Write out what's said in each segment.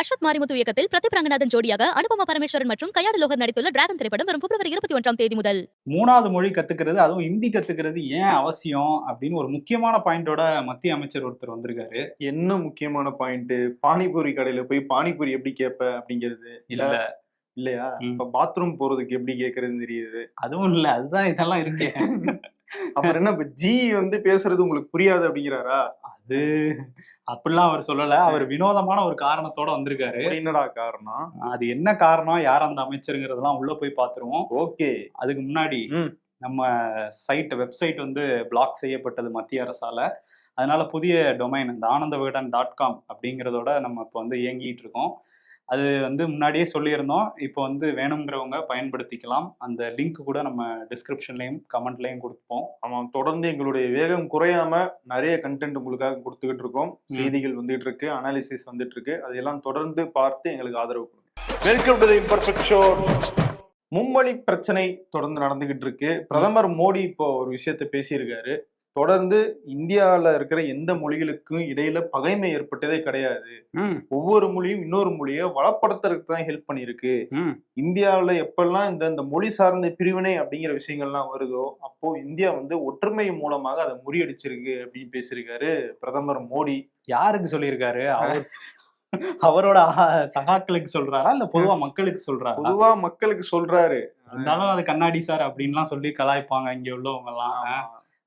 அஸ்வத் மாரிமுத்து இயக்கத்தில் பிரதீப் ரங்கநாதன் ஜோடியாக அனுபமா பரமேஸ்வரன் மற்றும் கயாடு லோகர் நடித்துள்ள டிராகன் திரைப்படம் வரும் பிப்ரவரி இருபத்தி ஒன்றாம் தேதி முதல். மூணாவது மொழி கத்துக்கிறது அதுவும் ஹிந்தி கத்துக்கிறது ஏன் அவசியம் அப்படின்னு ஒரு முக்கியமான பாயிண்டோட மத்திய அமைச்சர் ஒருத்தர் வந்திருக்காரு. என்ன முக்கியமான பாயிண்ட்? பானிபூரி கடையில போய் பானிபூரி எப்படி கேட்ப அப்படிங்கிறது? இல்ல. இல்லையா. இப்ப பாத்ரூம் போறதுக்கு எப்படி கேக்குறதுன்னு தெரியுது. அதுவும் இல்ல அதுதான் இதெல்லாம் இருக்கு. அப்புறம் என்ன இப்ப ஜி வந்து பேசுறது உங்களுக்கு புரியாது அப்படிங்கிறாரா? அது அப்படிலாம் அவர் சொல்லல. அவர் வினோதமான ஒரு காரணத்தோட வந்திருக்காரு. என்னடா காரணம்? அது என்ன காரணம் யார் அந்த அமைச்சருங்கிறதெல்லாம் உள்ள போய் பாத்துருவோம். ஓகே. அதுக்கு முன்னாடி. நம்ம சைட் வெப்சைட் வந்து பிளாக் செய்யப்பட்டது மத்திய அரசால. அதனால புதிய டொமைன் இந்த ஆனந்த விகடன் டாட் காம் அப்படிங்கிறதோட நம்ம இப்போ வந்து இயங்கிட்டு இருக்கோம். அது வந்து முன்னாடியே சொல்லியிருந்தோம். இப்போ வந்து வேணுங்கிறவங்க பயன்படுத்திக்கலாம். அந்த லிங்க் கூட நம்ம டிஸ்கிரிப்ஷன்லையும் கமெண்ட்லையும் கொடுப்போம். ஆமா தொடர்ந்து எங்களுடைய வேகம் குறையாம நிறைய கண்டென்ட் உங்களுக்காக கொடுத்துக்கிட்டு இருக்கோம். செய்திகள் வந்துட்டு இருக்கு அனாலிசிஸ் வந்துட்டு இருக்கு. அதையெல்லாம் தொடர்ந்து பார்த்து எங்களுக்கு ஆதரவு கொடுங்க. வெல்கம் டு இம்பர்ஃபெக்ட் ஷோ மும்மொழி பிரச்சனை தொடர்ந்து நடந்துகிட்டு இருக்கு. பிரதமர் மோடி இப்போ ஒரு விஷயத்த பேசியிருக்காரு. தொடர்ந்து இந்தியாவில் இருக்கிற எந்த மொழிகளுக்கும் இடையில பகைமை ஏற்பட்டதே கிடையாது. ஒவ்வொரு மொழியும் இன்னொரு மொழியை வளப்படுத்துறதுக்கு தான் ஹெல்ப் பண்ணியிருக்கு. இந்தியாவில் எப்பெல்லாம் இந்த இந்த மொழி சார்ந்த பிரிவினை அப்படிங்கிற விஷயங்கள்லாம் வருதோ அப்போ இந்தியா வந்து ஒற்றுமை மூலமாக அதை முறியடிச்சிருக்கு அப்படின்னு பேசியிருக்காரு பிரதமர் மோடி. யாருக்கு சொல்லியிருக்காரு? அவர் அவரோட சகாக்களுக்கு சொல்றாரா? இல்ல பொதுவா மக்களுக்கு சொல்றாரா? பொதுவா மக்களுக்கு சொல்றாரு. இருந்தாலும் அது கண்ணாடி சார் அப்படின்லாம் சொல்லி கலாய்ப்பாங்க இங்க உள்ளவங்க எல்லாம்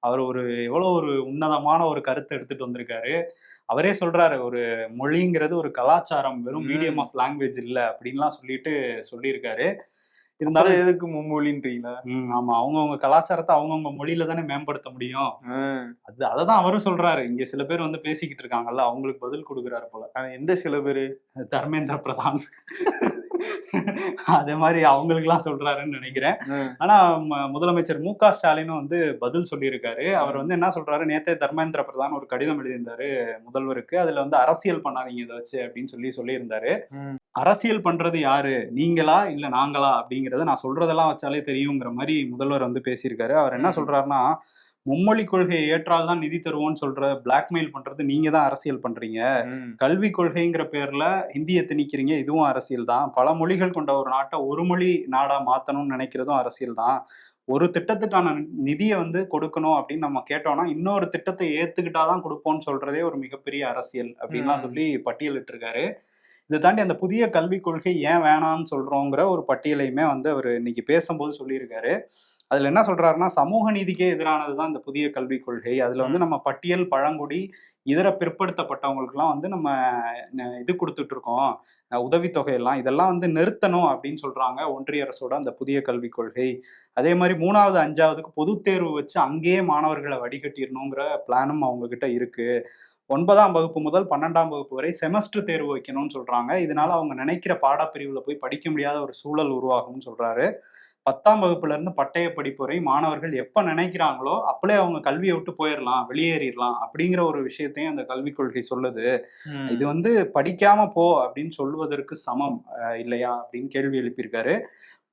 அவர் ஒரு எவ்வளவு ஒரு உன்னதமான ஒரு கருத்தை எடுத்துட்டு வந்திருக்காரு. அவரே சொல்றாரு ஒரு மொழிங்கிறது ஒரு கலாச்சாரம் வெறும். மீடியம் ஆஃப் லாங்குவேஜ் இல்ல அப்படின்லாம் சொல்லிட்டு சொல்லியிருக்காரு. இருந்தாலும் எதுக்கு மும்மொழின்றீங்களா? ம், ஆமா. அவங்கவுங்க கலாச்சாரத்தை அவங்கவுங்க மொழியில தானே மேம்படுத்த முடியும். அது அதை தான் அவரும் சொல்றாரு. இங்க சில பேர் வந்து பேசிக்கிட்டு இருக்காங்கல்ல அவங்களுக்கு பதில் கொடுக்குறாரு போல. எந்த சில பேரு? தர்மேந்திர பிரதான். அதே மாதிரி அவங்களுக்குலாம் சொல்றாருன்னு நினைக்கிறேன். ஆனா முதலமைச்சர் மு க ஸ்டாலினும் வந்து பதில் சொல்லியிருக்காரு. அவர் வந்து என்ன சொல்றாரு? நேத்தே தர்மேந்திர பிரதான் ஒரு கடிதம் எழுதியிருந்தாரு முதல்வருக்கு. அதுல வந்து அரசியல் பண்ணாதீங்க இதை வச்சு அப்படின்னு சொல்லி சொல்லியிருந்தாரு. அரசியல் பண்றது யாரு? நீங்களா இல்ல நாங்களா அப்படிங்கறத நான் சொல்றதெல்லாம் வச்சாலே தெரியுங்கிற மாதிரி முதல்வர் வந்து பேசியிருக்காரு. அவர் என்ன. சொல்றாருன்னா மும்மொழி கொள்கையை ஏற்றால் தான் நிதி தருவோம்னு சொல்ற பிளாக்மெயில் பண்றது நீங்க தான் அரசியல் பண்றீங்க. கல்வி கொள்கைங்கிற பேர்ல இந்திய திணிக்கிறீங்க இதுவும் அரசியல் தான். பல மொழிகள் கொண்ட ஒரு நாட்டை ஒரு மொழி நாடா மாத்தணும்னு நினைக்கிறதும் அரசியல் தான். ஒரு திட்டத்துக்கான நிதியை வந்து கொடுக்கணும் அப்படின்னு நம்ம கேட்டோம்னா இன்னொரு திட்டத்தை ஏத்துக்கிட்டாதான் கொடுப்போம்னு சொல்றதே ஒரு மிகப்பெரிய அரசியல் அப்படின்லாம். சொல்லி பட்டியலிட்டு இருக்காரு இதை தாண்டி அந்த புதிய கல்விக் கொள்கை ஏன் வேணாம்னு சொல்றோங்கிற ஒரு பட்டியலையுமே வந்து அவர் இன்னைக்கு பேசும்போது சொல்லியிருக்காரு. அதுல என்ன சொல்றாருன்னா சமூக நீதிக்கே எதிரானது தான் இந்த புதிய கல்விக் கொள்கை. அதுல வந்து நம்ம பட்டியல் பழங்குடி இதர பிற்படுத்தப்பட்டவங்களுக்குலாம் வந்து நம்ம இது கொடுத்துட்டு இருக்கோம் அஹ் உதவித்தொகையெல்லாம். இதெல்லாம் வந்து நிறுத்தணும் அப்படின்னு சொல்றாங்க ஒன்றிய அரசோட அந்த புதிய கல்விக் கொள்கை. அதே மாதிரி மூணாவது அஞ்சாவதுக்கு பொதுத் தேர்வு வச்சு அங்கேயே மாணவர்களை வடிகட்டிடணுங்கிற பிளானும் அவங்க கிட்ட இருக்கு. ஒன்பதாம் வகுப்பு முதல் பன்னெண்டாம் வகுப்பு வரை செமஸ்டர் தேர்வு வைக்கணும்னு சொல்றாங்க. இதனால அவங்க நினைக்கிற பாடப்பிரிவுல போய் படிக்க முடியாத ஒரு சூழல் உருவாகும்னு சொல்றாரு. பத்தாம் வகுப்புல இருந்து பட்டய படிப்பு வரை மாணவர்கள் எப்ப நினைக்கிறாங்களோ அப்பளே அவங்க கல்வியை விட்டு போயிடலாம் வெளியேறிடலாம் அப்படிங்கிற ஒரு விஷயத்தையும் அந்த கல்விக் கொள்கை சொல்லுது. இது வந்து படிக்காம போ அப்படின்னு சொல்வதற்கு சமம் இல்லையா அப்படின்னு கேள்வி எழுப்பியிருக்காரு.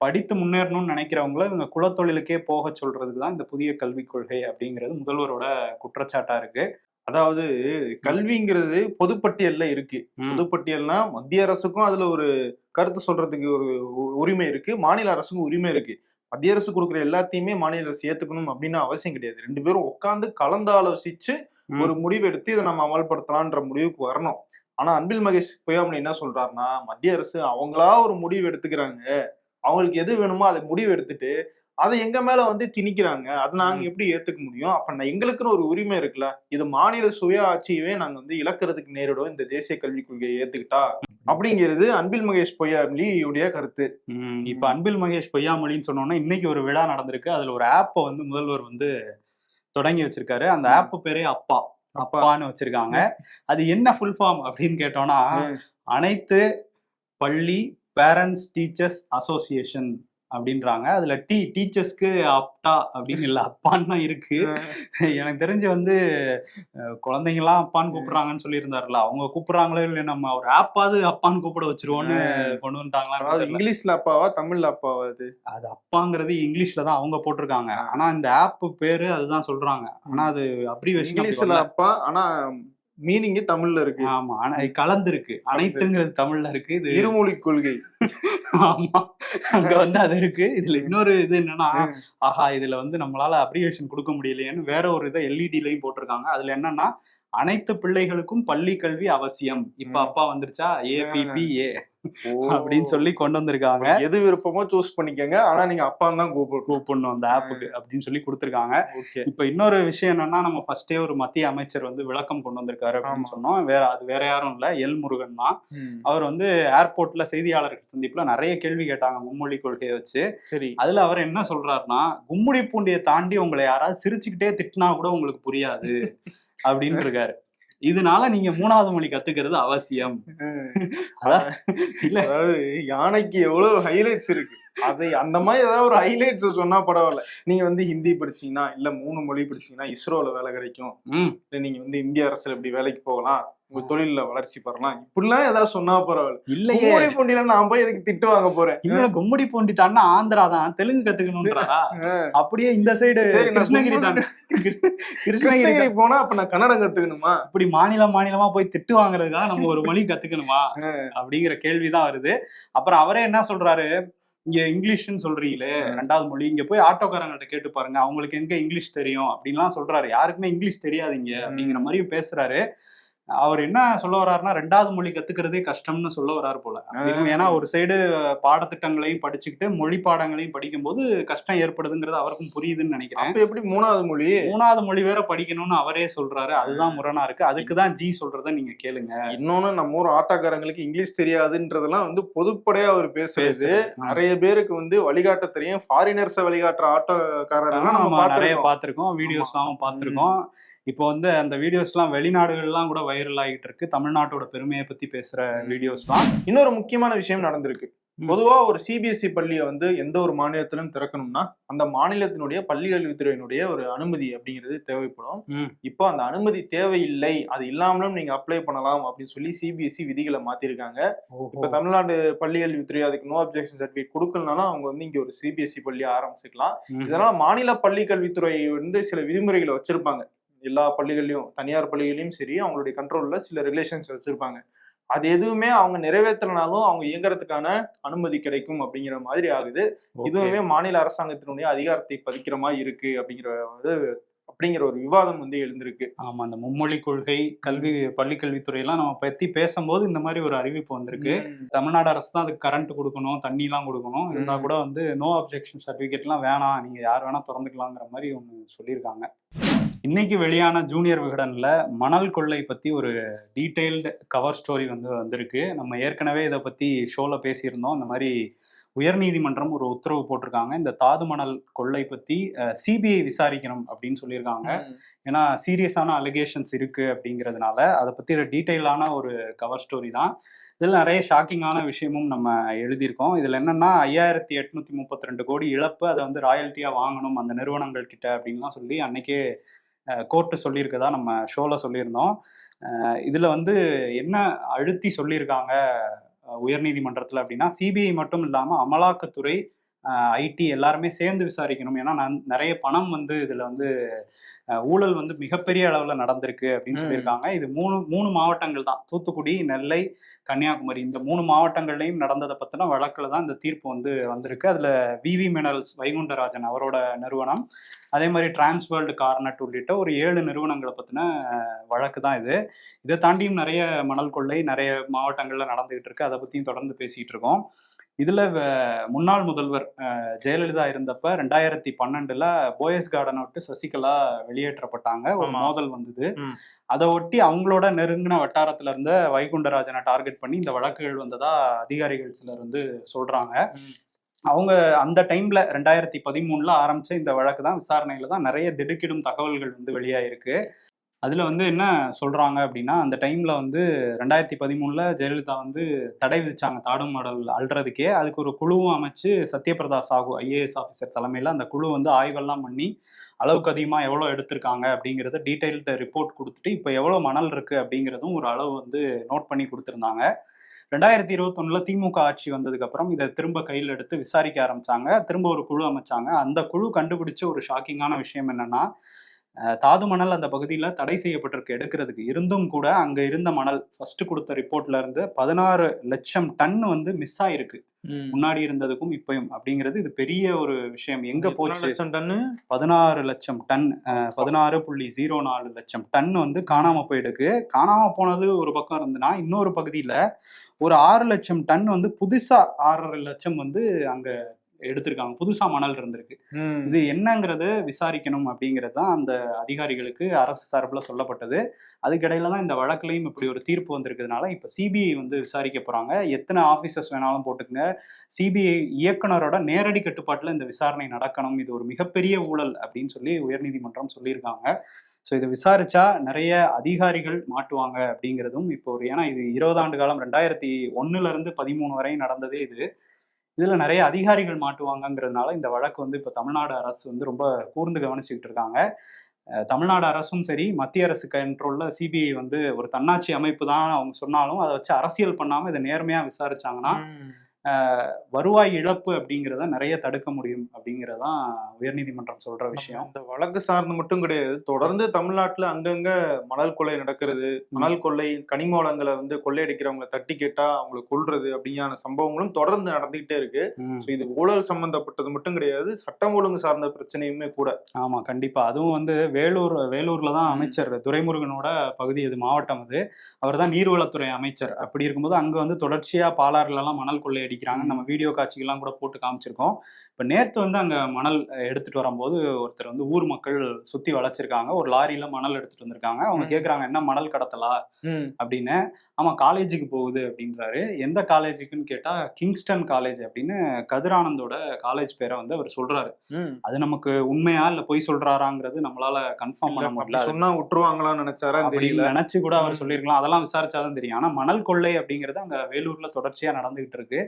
படித்து முன்னேறணும்னு நினைக்கிறவங்கள இவங்க குலத்தொழிலுக்கே போக சொல்றதுக்கு தான் இந்த புதிய கல்விக் கொள்கை அப்படிங்கிறது முதல்வரோட குற்றச்சாட்டா இருக்கு. அதாவது கல்விங்கிறது பொதுப்பட்டியல்ல இருக்கு. பொதுப்பட்டியல்னா மத்திய அரசுக்கும் அதுல ஒரு கருத்து சொல்றதுக்கு ஒரு உரிமை இருக்கு. மாநில அரசுக்கும் உரிமை இருக்கு. மத்திய அரசு கொடுக்குற எல்லாத்தையுமே மாநில அரசு ஏத்துக்கணும் அப்படின்னு அவசியம் கிடையாது. ரெண்டு பேரும் உட்காந்து கலந்து ஆலோசிச்சு. ஒரு முடிவு எடுத்து இதை நம்ம அமல்படுத்தலான்ற முடிவுக்கு வரணும். ஆனா அன்பில் மகேஷ் பொய்யாமணி என்ன சொல்றாருன்னா மத்திய அரசு அவங்களா ஒரு முடிவு எடுத்துக்கிறாங்க. அவங்களுக்கு எது வேணுமோ அதை முடிவு எடுத்துட்டு அதை எங்க மேல வந்து திணிக்கிறாங்க? அதை நாங்க. எப்படி ஏத்துக்க முடியும்? அப்ப எங்களுக்குன்னு ஒரு உரிமை இருக்குல்ல? இது மாநில சுய ஆட்சியவே நாங்க வந்து இழக்கிறதுக்கு நேரிடும். இந்த தேசிய கல்விக் கொள்கையை ஏத்துக்கிட்டா அப்படிங்கிறது அன்பில் மகேஷ் பொய்யாமலியுடைய கருத்து. ம், இப்ப அன்பில் மகேஷ் பொய்யாமொழின்னு சொன்னோன்னா இன்னைக்கு ஒரு விழா நடந்திருக்கு. அதுல ஒரு ஆப்பை வந்து முதல்வர் வந்து தொடங்கி வச்சிருக்காரு. அந்த ஆப் பேரே அப்பா. அப்பான்னு வச்சிருக்காங்க. அது என்ன ஃபுல் ஃபார்ம் அப்படின்னு கேட்டோம்னா. அனைத்து பள்ளி பேரண்ட்ஸ் டீச்சர்ஸ் அசோசியேஷன் அப்படின்றாங்க. அதுல டி டீச்சர்ஸ்க்கு அப்டா அப்படின்னு இல்ல அப்பான்னு தான் இருக்கு. எனக்கு தெரிஞ்சு வந்து அஹ், குழந்தைங்கலாம் அப்பான்னு கூப்பிடுறாங்கன்னு சொல்லியிருந்தாருல அவங்க கூப்பிடுறாங்களோ இல்லை நம்ம ஒரு ஆப்பாவது அப்பான்னு கூப்பிட வச்சிருவோன்னு கொண்டு வந்துட்டாங்களா இங்கிலீஷ்ல அப்பாவா தமிழ்ல அப்பாவா அது? அது அப்பாங்கிறது இங்கிலீஷ்ல தான் அவங்க போட்டிருக்காங்க. ஆனா இந்த ஆப் பேரு அதுதான் சொல்றாங்க. ஆனா அது அப்ரிவேஷன் இங்கிலீஷ்ல அப்பா ஆனா மீனிங் தமிழ்ல இருக்கு. ஆமா ஆனா இது கலந்துருக்கு. அனைத்துங்கிறது தமிழ்ல இருக்கு. இது இருமொழி கொள்கை. ஆமா. அங்க வந்து அது இருக்கு. இதுல இன்னொரு இது என்னன்னா ஆஹா இதுல வந்து நம்மளால அப்ரிவேஷன் கொடுக்க முடியலையேன்னு வேற ஒரு இதை எல்இடிலையும் போட்டிருக்காங்க. அதுல என்னன்னா அனைத்து பிள்ளைகளுக்கும் பள்ளி கல்வி அவசியம். இப்ப. அப்பா வந்துருச்சா? ஏபிபிஏ. அப்படின்னு சொல்லி கொண்டு வந்திருக்காங்க. எது விருப்பமோ சூஸ் பண்ணிக்கங்க. ஆனா நீங்க அப்பா தான் கூப்பிடணும். கூப்பிடணும் அந்த ஆப்புக்கு அப்படின்னு சொல்லி கொடுத்துருக்காங்க. இப்ப இன்னொரு விஷயம் என்னன்னா நம்ம ஃபர்ஸ்டே ஒரு மத்திய அமைச்சர் வந்து விளக்கம் கொண்டு வந்திருக்காரு அப்படின்னு. சொன்னோம். வேற அது வேற யாரும் இல்ல. எல் முருகன் தான். அவர் வந்து ஏர்போர்ட்ல செய்தியாளர்கள் சந்திப்புல நிறைய கேள்வி கேட்டாங்க மும்மொழி கொள்கையை வச்சு. சரி. அதுல அவர் என்ன சொல்றாருன்னா கும்முடி பூண்டியை தாண்டி உங்களை யாராவது சிரிச்சுக்கிட்டே திட்டினா கூட உங்களுக்கு புரியாது. அப்படின்னு இருக்காரு இதனால நீங்க மூணாவது மொழி கத்துக்கிறது அவசியம். அதாவது யானைக்கு எவ்வளவு ஹைலைட்ஸ் இருக்கு? அதை அந்த மாதிரி ஏதாவது ஒரு ஹைலைட்ஸ் சொன்னா பரவாயில்ல. நீங்க வந்து ஹிந்தி படிச்சீங்கன்னா இல்ல மூணு மொழி படிச்சீங்கன்னா இஸ்ரோல வேலை கிடைக்கும். இல்ல நீங்க வந்து இந்திய அரசுல இப்படி வேலைக்கு போகலாம். உங்க தொழில்ல வளர்ச்சி பெறலாம் இப்படிலாம் ஏதாவது சொன்னா பரவாயில்ல. இல்லையே. கும்முடி பூண்டியில நான் போய் எதுக்கு திட்டு வாங்க போறேன்? இன்னொரு கும்முடி பூண்டி தாண்டா ஆந்திரா தான். தெலுங்கு கத்துக்கணும்ன்றா. அப்படியே இந்த சைடு கிருஷ்ணகிரி தாண்டி கிருஷ்ணகிரி போனா அப்ப நான் கன்னடம் கத்துக்கணுமா? இப்படி மாநிலம் மாநிலமா போய் திட்டு வாங்குறதுக்காக நம்ம ஒரு மொழி கத்துக்கணுமா? அப்படிங்கிற கேள்விதான் வருது. அப்புறம் அவரே என்ன சொல்றாரு? இங்க இங்கிலீஷ்னு சொல்றீங்களே. ரெண்டாவது மொழி. இங்க போய் ஆட்டோக்காரங்கள்ட்ட கேட்டு பாருங்க. அவங்களுக்கு எங்க இங்கிலீஷ் தெரியும்? அப்படின்லாம் சொல்றாரு. யாருக்குமே இங்கிலீஷ் தெரியாதுங்க அப்படிங்கிற மாதிரி பேசுறாரு. அவர் என்ன சொல்ல வர்றாருன்னா ரெண்டாவது மொழி கத்துக்கிறதே கஷ்டம்னு சொல்ல வர்றாரு போல. ஏன்னா ஒரு சைடு பாடத்திட்டங்களையும் படிச்சுக்கிட்டு மொழி பாடங்களையும் படிக்கும்போது கஷ்டம் ஏற்படுதுங்கிறது அவருக்கும் புரியுதுன்னு நினைக்கிறேன். எப்படி மூணாவது மொழி? மூணாவது மொழி வேற படிக்கணும்னு அவரே சொல்றாரு. அதுதான் முரணா இருக்கு. அதுக்கு தான் ஜி சொல்றத நீங்க கேளுங்க. இன்னொன்னு நம்ம ஊர் ஆட்டோக்காரங்களுக்கு இங்கிலீஷ் தெரியாதுன்றதெல்லாம் வந்து பொதுப்படையா அவர் பேசுறது. நிறைய பேருக்கு வந்து வழிகாட்ட தெரியும். ஃபாரினர்ஸை வழிகாட்டுற ஆட்டோக்காரர்கள் நம்ம நிறைய பார்த்திருக்கோம். பார்த்திருக்கோம். வீடியோஸ்லாம் பார்த்திருக்கோம். இப்போ வந்து அந்த வீடியோஸ்லாம் வெளிநாடுகள்லாம் கூட வைரல் ஆகிட்டு இருக்கு தமிழ்நாட்டோட பெருமையை பத்தி பேசுற வீடியோஸ்லாம். இன்னொரு முக்கியமான விஷயம் நடந்திருக்கு. பொதுவா ஒரு சிபிஎஸ்இ பள்ளியை வந்து எந்த ஒரு மாநிலத்திலும் திறக்கணும்னா அந்த மாநிலத்தினுடைய பள்ளி கல்வித்துறையினுடைய ஒரு அனுமதி அப்படிங்கிறது தேவைப்படும். இப்போ அந்த அனுமதி தேவையில்லை அது இல்லாமலும் நீங்க அப்ளை பண்ணலாம் அப்படின்னு சொல்லி சிபிஎஸ்இ விதிகளை மாத்திருக்காங்க. இப்ப தமிழ்நாடு பள்ளி கல்வித்துறை அதுக்கு நோ அப்ஜெக்ஷன் சர்டிஃபிகேட் கொடுக்கலனாலும் அவங்க வந்து இங்க ஒரு சிபிஎஸ்இ பள்ளி ஆரம்பிச்சுக்கலாம். ம். இதனால மாநில பள்ளி கல்வித்துறை வந்து சில விதிமுறைகளை வச்சிருப்பாங்க. எல்லா பள்ளிகள்லயும் தனியார் பள்ளிகளையும் சரி அவங்களுடைய கண்ட்ரோல்ல சில ரிலேஷன்ஸ் வச்சிருப்பாங்க. அது எதுவுமே அவங்க நிறைவேற்றலனாலும் அவங்க இயங்குறதுக்கான அனுமதி கிடைக்கும் அப்படிங்கிற மாதிரி ஆகுது. இதுவுமே மாநில அரசாங்கத்தினுடைய அதிகாரத்தை பதிக்கிற மாதிரி இருக்கு அப்படிங்கிற வந்து அப்படிங்கிற ஒரு விவாதம் வந்து எழுந்திருக்கு. ஆமா அந்த மும்மொழி கொள்கை கல்வி பள்ளி கல்வித்துறையெல்லாம் நம்ம பத்தி பேசும்போது இந்த மாதிரி ஒரு அறிவிப்பு வந்திருக்கு. தமிழ்நாடு அரசு தான் அதுக்கு கரண்ட் கொடுக்கணும் தண்ணி எல்லாம் கொடுக்கணும். இருந்தா. கூட வந்து நோ அப்ஜெக்ஷன் சர்டிபிகேட்லாம் வேணாம். நீங்க யார் வேணா திறந்துக்கலாங்கிற மாதிரி ஒன்று சொல்லியிருக்காங்க. இன்னைக்கு வெளியான ஜூனியர் விகடன்ல மணல் கொள்ளை பத்தி ஒரு டீடைல்டு கவர் ஸ்டோரி வந்து வந்திருக்கு. நம்ம ஏற்கனவே இதை பத்தி ஷோல பேசியிருந்தோம். இந்த மாதிரி உயர்நீதிமன்றம் ஒரு உத்தரவு போட்டிருக்காங்க. இந்த தாது மணல் கொள்ளை பத்தி சிபிஐ விசாரிக்கணும் அப்படின்னு சொல்லியிருக்காங்க. ஏன்னா சீரியஸான அலிகேஷன்ஸ் இருக்கு அப்படிங்கிறதுனால அதை பத்தி ஒரு டீட்டெயிலான ஒரு கவர் ஸ்டோரி தான். இதில் நிறைய ஷாக்கிங்கான விஷயமும் நம்ம எழுதியிருக்கோம். இதில் என்னன்னா ஐயாயிரத்தி எட்நூத்தி முப்பத்தி ரெண்டு கோடி இழப்பு அதை வந்து ராயல்ட்டியாக வாங்கணும் அந்த நிறுவனங்கள் கிட்ட அப்படின்லாம் சொல்லி அன்னைக்கே கோர்ட்டு சொல்லியிருக்கதா நம்ம ஷோவில் சொல்லியிருந்தோம். இதில் வந்து என்ன அழுத்தி சொல்லியிருக்காங்க உயர்நீதிமன்றத்தில் அப்படின்னா சிபிஐ மட்டும் இல்லாமல் அமலாக்கத்துறை ஐடி எல்லாருமே சேர்ந்து விசாரிக்கணும். ஏன்னா நான் நிறைய பணம் வந்து இதில் வந்து ஊழல் வந்து மிகப்பெரிய அளவில் நடந்திருக்கு அப்படின்னு. சொல்லியிருக்காங்க. இது மூணு மூணு மாவட்டங்கள் தான். தூத்துக்குடி நெல்லை கன்னியாகுமரி. இந்த மூணு மாவட்டங்கள்லையும் நடந்ததை பற்றின வழக்கில் தான் இந்த தீர்ப்பு வந்து வந்திருக்கு. அதில் விவி மினரல்ஸ் வைகுண்டராஜன் அவரோட நிறுவனம் அதே மாதிரி டிரான்ஸ்வேர்ல்டு கார்னட் உள்ளிட்ட ஒரு ஏழு நிறுவனங்களை பற்றின வழக்கு தான் இது. இதை தாண்டியும் நிறைய மணல் கொள்ளை நிறைய மாவட்டங்களில் நடந்துகிட்டு இருக்கு. அதை பற்றியும் தொடர்ந்து பேசிகிட்டு இருக்கோம். இதில் முன்னாள் முதல்வர் ஜெயலலிதா இருந்தப்ப ரெண்டாயிரத்தி பன்னெண்டுல போயஸ் கார்டனை விட்டு சசிகலா வெளியேற்றப்பட்டாங்க ஒரு. மோதல் வந்தது. அதை ஒட்டி அவங்களோட நெருங்கின வட்டாரத்துல இருந்த வைகுண்டராஜனை டார்கெட் பண்ணி இந்த வழக்குகள் வந்ததா அதிகாரிகள் சிலர் வந்து சொல்றாங்க. அவங்க அந்த டைம்ல ரெண்டாயிரத்தி பதிமூணுல ஆரம்பிச்ச இந்த வழக்கு தான் விசாரணையில தான் நிறைய திடுக்கிடும் தகவல்கள் வந்து வெளியாயிருக்கு அதில் வந்து என்ன சொல்கிறாங்க அப்படின்னா அந்த டைமில் வந்து ரெண்டாயிரத்தி பதிமூணில் ஜெயலலிதா வந்து தடை விதிச்சாங்க தாடும் மாடல் அல்றதுக்கே. அதுக்கு ஒரு குழுவும் அமைச்சு சத்யபிரதா சாகு ஐஏஎஸ் ஆஃபீஸர் தலைமையில் அந்த குழு வந்து ஆய்வெல்லாம் பண்ணி அளவுக்கு அதிகமாக எவ்வளோ எடுத்திருக்காங்க அப்படிங்கிறத டீட்டெயில்டு ரிப்போர்ட் கொடுத்துட்டு இப்போ எவ்வளோ மணல் இருக்குது அப்படிங்கிறதும் ஒரு அளவு வந்து நோட் பண்ணி கொடுத்துருந்தாங்க. ரெண்டாயிரத்தி இருபத்தொன்னில் திமுக ஆட்சி வந்ததுக்கப்புறம் இதை திரும்ப கையில் எடுத்து விசாரிக்க ஆரம்பித்தாங்க திரும்ப ஒரு குழு அமைச்சாங்க. அந்த குழு கண்டுபிடிச்ச ஒரு ஷாக்கிங்கான விஷயம் என்னென்னா தாது மணல் அந்த பகுதியில் தடை செய்யப்பட்டிருக்கு எடுக்கிறதுக்கு. இருந்தும் கூட அங்கே இருந்த மணல் ஃபர்ஸ்ட் கொடுத்த ரிப்போர்ட்ல இருந்து பதினாறு லட்சம் டன் வந்து மிஸ் ஆயிருக்கு. முன்னாடி இருந்ததுக்கும் இப்பயும் அப்படிங்கிறது இது பெரிய ஒரு விஷயம். எங்க போச்சு? லட்சம் டன்னு பதினாறு லட்சம் டன் பதினாறு புள்ளி ஜீரோ நாலு லட்சம் டன் வந்து காணாம போயிடுக்கு. காணாம போனது ஒரு பக்கம் இருந்துன்னா இன்னொரு பகுதியில ஒரு ஆறு லட்சம் டன் வந்து புதுசா ஆறரை லட்சம் வந்து அங்க எடுத்திருக்காங்க. புதுசா மணல் இருந்திருக்கு. இது என்னங்கிறது விசாரிக்கணும் அப்படிங்கிறது தான் அந்த அதிகாரிகளுக்கு அரசு சார்பில் சொல்லப்பட்டது. அதுக்கிடையில தான் இந்த வழக்குலையும் இப்படி ஒரு தீர்ப்பு வந்திருக்கிறதுனால இப்போ சிபிஐ வந்து விசாரிக்க போறாங்க. எத்தனை ஆஃபீஸர்ஸ் வேணாலும் போட்டுக்கங்க. சிபிஐ இயக்குனரோட நேரடி கட்டுப்பாட்டில் இந்த விசாரணை நடக்கணும். இது ஒரு மிகப்பெரிய ஊழல் அப்படின்னு சொல்லி உயர்நீதிமன்றம் சொல்லியிருக்காங்க. ஸோ இதை விசாரிச்சா நிறைய அதிகாரிகள் மாட்டுவாங்க அப்படிங்கிறதும் இப்போ ஒரு ஏன்னா இது இருபது ஆண்டு காலம் ரெண்டாயிரத்தி ஒன்னுல இருந்து பதிமூணு வரை நடந்ததே இது. இதுல நிறைய அதிகாரிகள் மாட்டுவாங்கங்கிறதுனால இந்த வழக்கு வந்து இப்போ தமிழ்நாடு அரசு வந்து ரொம்ப கூர்ந்து கவனிச்சுக்கிட்டு இருக்காங்க. தமிழ்நாடு அரசும் சரி மத்திய அரசு கண்ட்ரோல்ல சிபிஐ வந்து ஒரு தன்னாட்சி அமைப்பு தான் அவங்க சொன்னாலும் அதை வச்சு அரசியல் பண்ணாம இதை நேர்மையா விசாரிச்சாங்கன்னா வருவாய் இழப்பு அப்படிங்கிறத நிறைய தடுக்க முடியும் அப்படிங்கிறதான் உயர்நீதிமன்றம் சொல்ற விஷயம். இந்த வழக்கு சார்ந்து மட்டும் கிடையாது. தொடர்ந்து தமிழ்நாட்டுல அங்கங்க மணல் கொள்ளை நடக்கிறது. மணல் கொள்ளை கனிம வளங்களை வந்து கொள்ளையடிக்கிறவங்களை தட்டி கேட்டா அவங்களை கொல்றது அப்படியான சம்பவங்களும் தொடர்ந்து நடந்துகிட்டே இருக்கு. இது ஊழல் சம்பந்தப்பட்டது மட்டும் கிடையாது. சட்டம் ஒழுங்கு சார்ந்த பிரச்சனையுமே கூட. ஆமா கண்டிப்பா. அதுவும் வந்து வேலூர் வேலூர்ல தான் அமைச்சர் துரைமுருகனோட பகுதி இது மாவட்டம் அது. அவர் தான் நீர்வளத்துறை அமைச்சர். அப்படி இருக்கும்போது அங்க வந்து தொடர்ச்சியா பாலாறுல எல்லாம் மணல் கொள்ளை அடிக்கிறாங்க. நம்ம வீடியோ காட்சிகள்லாம் கூட போட்டு காமிச்சிருக்கோம். இப்ப நேத்து வந்து அங்க மணல் அஹ், எடுத்துட்டு வரும்போது ஒருத்தர் வந்து ஊர் மக்கள் சுத்தி வளைச்சிருக்காங்க ஒரு லாரியில மணல் எடுத்துட்டு வந்திருக்காங்க. அவங்க ம். கேக்குறாங்க என்ன மணல் கடத்தலா? அப்படின்னு. ஆமா காலேஜுக்கு போகுது அப்படின்றாரு. எந்த காலேஜுக்குன்னு கேட்டா கிங்ஸ்டன் காலேஜ் அப்படின்னு கதிரானந்தோட காலேஜ் பேரை வந்து அவர் சொல்றாரு. ம். அது நமக்கு உண்மையா இல்ல பொய் சொல்றாராங்கிறது நம்மளால கன்ஃபார்ம் பண்ண முடியல. அது சொன்னா விட்டுருவாங்களான்னு நினைச்சாரா அப்படின்னு தெரியல. நினைச்சு கூட அவர். சொல்லியிருக்கலாம். அதெல்லாம் விசாரிச்சாதான் தெரியும். ஆனா மணல் கொள்ளை அப்படிங்கிறது அங்க வேலூர்ல தொடர்ச்சியா நடந்துகிட்டு இருக்கு.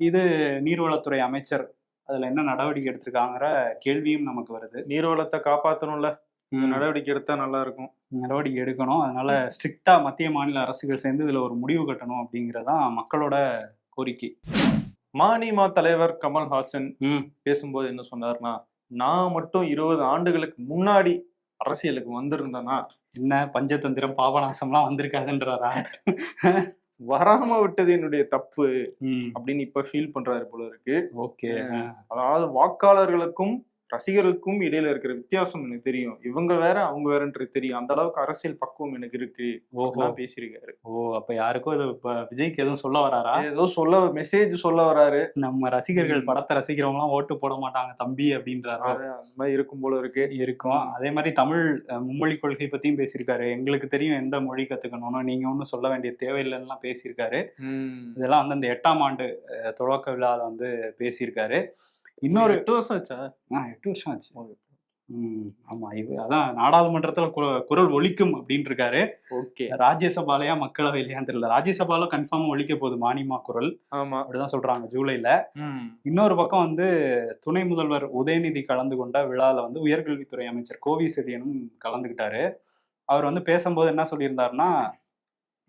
இது நீர்வளத்துறை அமைச்சர் அதுல என்ன நடவடிக்கை எடுத்திருக்காங்கிற கேள்வியும் நமக்கு வருது. நீர்வளத்தை ம். நடவடிக்கை எடுத்தா நல்லா இருக்கும். நடவடிக்கை எடுக்கணும். அதனால ஸ்ட்ரிக்டா மத்திய மாநில அரசுகள் சேர்ந்து இதுல ஒரு முடிவு கட்டணும் அப்படிங்கறதான் மக்களோட கோரிக்கை. மாநிமா தலைவர் கமல்ஹாசன் பேசும்போது என்ன சொன்னார்னா நான் மட்டும் இருபது ஆண்டுகளுக்கு முன்னாடி அரசியலுக்கு வந்திருந்தேன்னா என்ன பஞ்சதந்திரம் பாபநாசம்லாம் வந்திருக்காதுன்றாரா? வராம விட்டது என்னுடைய தப்பு அப்படின்னு இப்ப ஃபீல் பண்றாரு போல இருக்கு. ஓகே அதாவது வாக்காளர்களுக்கும் ரசிகர்களுக்கும் இடையில இருக்கிற வித்தியாசம் எனக்கு தெரியும். இவங்க வேற அவங்க வேறன்றது தெரியும். அந்த அளவுக்கு அரசியல் பக்குவம் எனக்கு இருக்கு. ஓஹோ. பேசியிருக்காரு. ஓ அப்ப யாருக்கும் இது இப்ப விஜய்க்கு எதுவும் சொல்ல வராரா? ஏதோ சொல்ல மெசேஜ் சொல்ல வராரு. நம்ம ரசிகர்கள். படத்தை ரசிக்கிறவங்க எல்லாம் ஓட்டு போட மாட்டாங்க தம்பி அப்படின்றாரா. அந்த மாதிரி இருக்கும் போல இருக்கு. இருக்கும். அதே மாதிரி தமிழ் மும்மொழி கொள்கை பத்தியும் பேசியிருக்காரு. எங்களுக்கு தெரியும் எந்த மொழி கத்துக்கணும்னு. நீங்க ஒன்றும் சொல்ல வேண்டிய தேவையில்லைன்னுலாம் பேசியிருக்காரு. இதெல்லாம் வந்து அந்த எட்டாம் ஆண்டு அஹ், தொடக்க விழாவில் வந்து பேசியிருக்காரு. இன்னொரு எட்டு வருஷம் ஆச்சா? ஆ எட்டு வருஷம் ஆச்சு. ஆமா இது அதான் நாடாளுமன்றத்துல குரல் ஒலிக்கும் அப்படின்னு இருக்காரு ஓகே. ராஜ்யசபாலையா மக்களவையிலையான்னு தெரியல. ராஜ்யசபால கன்ஃபார்மா ஒலிக்க போகுது மானிமா குரல். ஆமா. அப்படிதான் சொல்றாங்க ஜூலைல. இன்னொரு பக்கம் வந்து துணை முதல்வர் உதயநிதி கலந்து கொண்ட விழாவில் வந்து உயர்கல்வித்துறை அமைச்சர் கோவி செடியனும் கலந்துக்கிட்டாரு. அவர் வந்து பேசும்போது என்ன சொல்லியிருந்தாருன்னா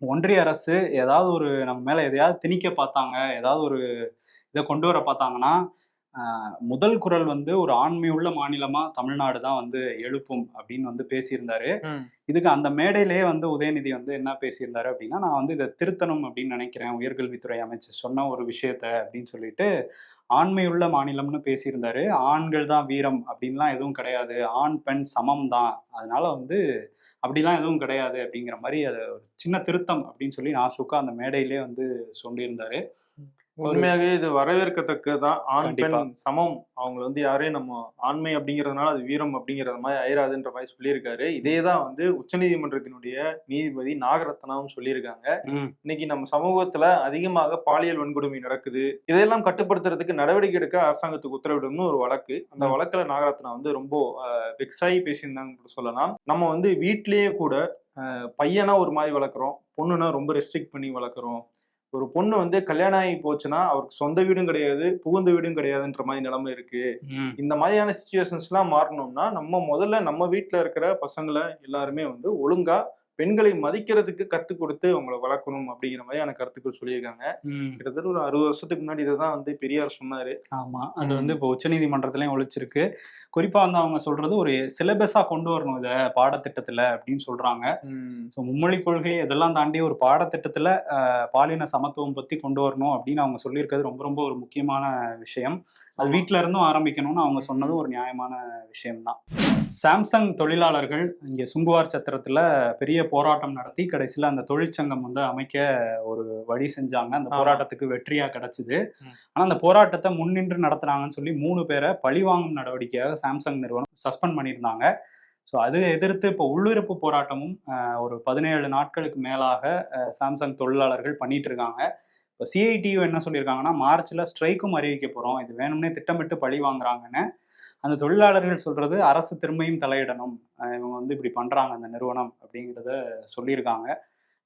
ஒன்றிய அரசு ஏதாவது ஒரு நம்ம மேல எதையாவது திணிக்க பார்த்தாங்க ஏதாவது ஒரு இதை கொண்டு வர பார்த்தாங்கன்னா முதல் குரல் வந்து ஒரு ஆண்மையுள்ள மாநிலமா தமிழ்நாடு தான் வந்து எழுப்பும் அப்படின்னு வந்து பேசியிருந்தாரு. இதுக்கு அந்த மேடையிலேயே வந்து உதயநிதி வந்து என்ன பேசியிருந்தாரு அப்படின்னா நான் வந்து இதை திருத்தணும் அப்படின்னு நினைக்கிறேன் உயர்கல்வித்துறை அமைச்சர் சொன்ன ஒரு விஷயத்த அப்படின்னு சொல்லிட்டு ஆண்மையுள்ள மாநிலம்னு பேசியிருந்தாரு. ஆண்கள் தான் வீரம் அப்படின்லாம் எதுவும் கிடையாது. ஆண் பெண் சமம் தான். அதனால வந்து அப்படிலாம் எதுவும் கிடையாது அப்படிங்கிற மாதிரி அது ஒரு சின்ன திருத்தம் அப்படின்னு சொல்லி நாசுக்கா அந்த மேடையிலே வந்து சொல்லியிருந்தாரு. உண்மையாகவே இது வரவேற்கத்தக்கதான் ஆண் பெண். சமம். அவங்க வந்து யாரையும் நம்ம ஆண்மை அப்படிங்கறதுனால அது வீரம் அப்படிங்கறது மாதிரி ஆயிராதுன்ற மாதிரி சொல்லியிருக்காரு. இதே தான் வந்து உச்சநீதிமன்றத்தினுடைய நீதிபதி நாகரத்னாவும் சொல்லியிருக்காங்க. இன்னைக்கு நம்ம சமூகத்துல அதிகமாக பாலியல் வன்கொடுமை நடக்குது. இதையெல்லாம் கட்டுப்படுத்துறதுக்கு நடவடிக்கை எடுக்க அரசாங்கத்துக்கு உத்தரவிடணும்னு ஒரு வழக்கு. அந்த. வழக்குல நாகரத்னா வந்து ரொம்ப வெக்ஸாகி பேசியிருந்தாங்க சொல்லலாம். நம்ம வந்து வீட்லயே கூட பையனா ஒரு மாதிரி வளர்க்குறோம். பொண்ணுனா ரொம்ப ரெஸ்ட்ரிக்ட் பண்ணி வளர்க்குறோம். ஒரு பொண்ணு வந்து கல்யாணம் ஆகி போச்சுன்னா அவருக்கு சொந்த வீடும் கிடையாது புகுந்த வீடும் கிடையாதுன்ற மாதிரி நிலைமை இருக்கு. இந்த மாதிரியான சுச்சுவேஷன்ஸ்லாம் மாறணும்னா நம்ம முதல்ல நம்ம வீட்டில் இருக்கிற பசங்களை எல்லாருமே வந்து ஒழுங்கா பெண்களை மதிக்கிறதுக்கு கற்றுக் கொடுத்து அவங்கள வளர்க்கணும் அப்படிங்கிற மாதிரியான கருத்துக்கள் சொல்லியிருக்காங்க. கிட்டத்தட்ட ஒரு அறுபது வருஷத்துக்கு முன்னாடி இதை தான் வந்து பெரியார் சொன்னாரு. ஆமா. அது வந்து இப்போ உச்சநீதிமன்றத்திலயும் ஒழிச்சிருக்கு. குறிப்பா வந்து அவங்க சொல்றது ஒரு சிலபஸா கொண்டு வரணும் இத பாடத்திட்டத்துல அப்படின்னு சொல்றாங்க. ஸோ மும்மொழி கொள்கை இதெல்லாம் தாண்டி ஒரு பாடத்திட்டத்துல பாலின சமத்துவம் பத்தி கொண்டு வரணும் அப்படின்னு அவங்க சொல்லியிருக்கிறது ரொம்ப ரொம்ப ஒரு முக்கியமான விஷயம். அது வீட்ல இருந்தும் ஆரம்பிக்கணும்னு அவங்க சொன்னதும் ஒரு நியாயமான விஷயம்தான். சாம்சங் தொழிலாளர்கள் இங்க சுங்குவார் சத்திரத்துல பெரிய போராட்டம் நடத்தி கடைசியில அந்த தொழிற்சங்கம் வந்து அமைக்க ஒரு வழி செஞ்சாங்க. அந்த. போராட்டத்துக்கு வெற்றியா கிடைச்சது. ம். ஆனா அந்த போராட்டத்தை முன்னின்று நடத்துனாங்கன்னு சொல்லி மூணு பேரை பழிவாங்கும் நடவடிக்கையாக சாம்சங் நிறுவனம் சஸ்பெண்ட் பண்ணியிருந்தாங்க. ஸோ அது எதிர்த்து இப்போ உள்ளிருப்பு போராட்டமும் ஒரு பதினேழு நாட்களுக்கு மேலாக சாம்சங் தொழிலாளர்கள் பண்ணிட்டு இருக்காங்க. இப்போ சிஐடியு என்ன சொல்லியிருக்காங்கன்னா மார்ச்ல ஸ்ட்ரைக்கும் அறிவிக்க போறோம். இது வேணும்னே திட்டமிட்டு பழி வாங்குறாங்கன்னு. அந்த தொழிலாளர்கள் சொல்றது அரசு திரும்பியும் தலையிடணும். இவங்க வந்து இப்படி பண்றாங்க அந்த நிறுவனம் அப்படிங்கிறத சொல்லியிருக்காங்க.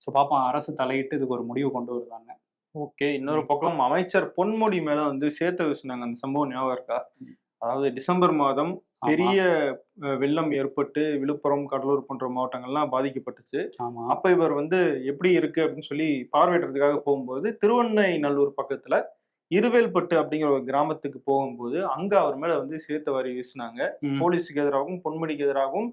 ஸோ பார்ப்போம் அரசு தலையிட்டு இதுக்கு ஒரு முடிவு கொண்டு வருதாங்க ஓகே இன்னொரு பக்கம் அமைச்சர் பொன்முடி மேல வந்து சேர்த்து வீசினாங்க அந்த சம்பவம் ஞாபகம் இருக்கா? அதாவது டிசம்பர் மாதம். பெரிய வெள்ளம் ஏற்பட்டு விழுப்புரம் கடலூர் போன்ற மாவட்டங்கள்லாம் பாதிக்கப்பட்டுச்சு. ஆமா. அப்ப இவர் வந்து எப்படி இருக்கு அப்படின்னு சொல்லி பார்வையிடுறதுக்காக போகும்போது திருவண்ணைநல்லூர் பக்கத்துல இருவேல்பட்டு அப்படிங்கிற ஒரு கிராமத்துக்கு போகும்போது அங்க அவர் மேல வந்து சேர்த்து வாரி வீசினாங்க. போலீஸுக்கு எதிராகவும் பொன்முடிக்கு எதிராகவும்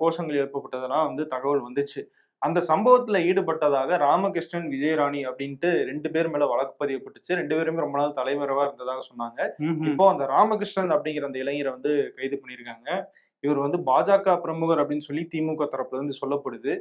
கோஷங்கள் எழுப்பப்பட்டதெல்லாம் வந்து தகவல் வந்துச்சு. அந்த சம்பவத்துல ஈடுபட்டதாக ராமகிருஷ்ணன் விஜயராணி அப்படின்ட்டு ரெண்டு பேர் மேல வழக்கு பதியப்பட்டுச்சு. ரெண்டு பேருமே ரொம்ப நாள் தலைமறைவா இருந்ததாக சொன்னாங்க. இப்போ அந்த ராமகிருஷ்ணன் அப்படிங்கிற அந்த இளைஞரை வந்து கைது பண்ணியிருக்காங்க. இவர் வந்து பாஜக பிரமுகர் அப்படின்னு சொல்லி திமுக தரப்புல இருந்து சொல்லப்படுது.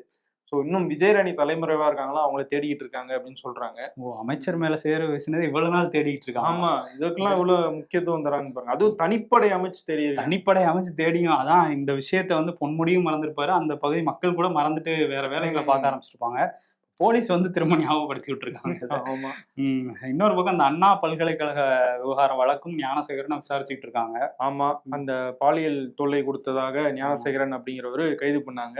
ஸோ இன்னும் விஜயராணி தலைமறைவா இருக்காங்களா? அவங்கள தேடிக்கிட்டு இருக்காங்க அப்படின்னு சொல்றாங்க. ஓ அமைச்சர் மேல சேர வீசினது இவ்வளவு நாள் தேடிட்டு இருக்காங்க. ஆமா இதுக்கெல்லாம் இவ்வளவு முக்கியத்துவம் தராங்க பாருங்க. அதுவும் தனிப்படை அமைச்சு தேடி தனிப்படை அமைச்சு தேடியும் அதான் இந்த விஷயத்த வந்து பொன்முடியும் மறந்துருப்பாரு. அந்த பகுதி மக்கள் கூட மறந்துட்டு வேற வேலைகளை பார்க்க ஆரம்பிச்சிருப்பாங்க. போலீஸ் வந்து திரும்ப ஞாபகப்படுத்தி விட்டுருக்காங்க இதை. ஆமா. ம், இன்னொரு பக்கம் அந்த அண்ணா பல்கலைக்கழக விவகாரம் வழக்கும் ஞானசேகரன் விசாரிச்சுட்டு இருக்காங்க ஆமா அந்த பாலியல் தொல்லை கொடுத்ததாக ஞானசேகரன் அப்படிங்கிறவரு கைது பண்ணாங்க.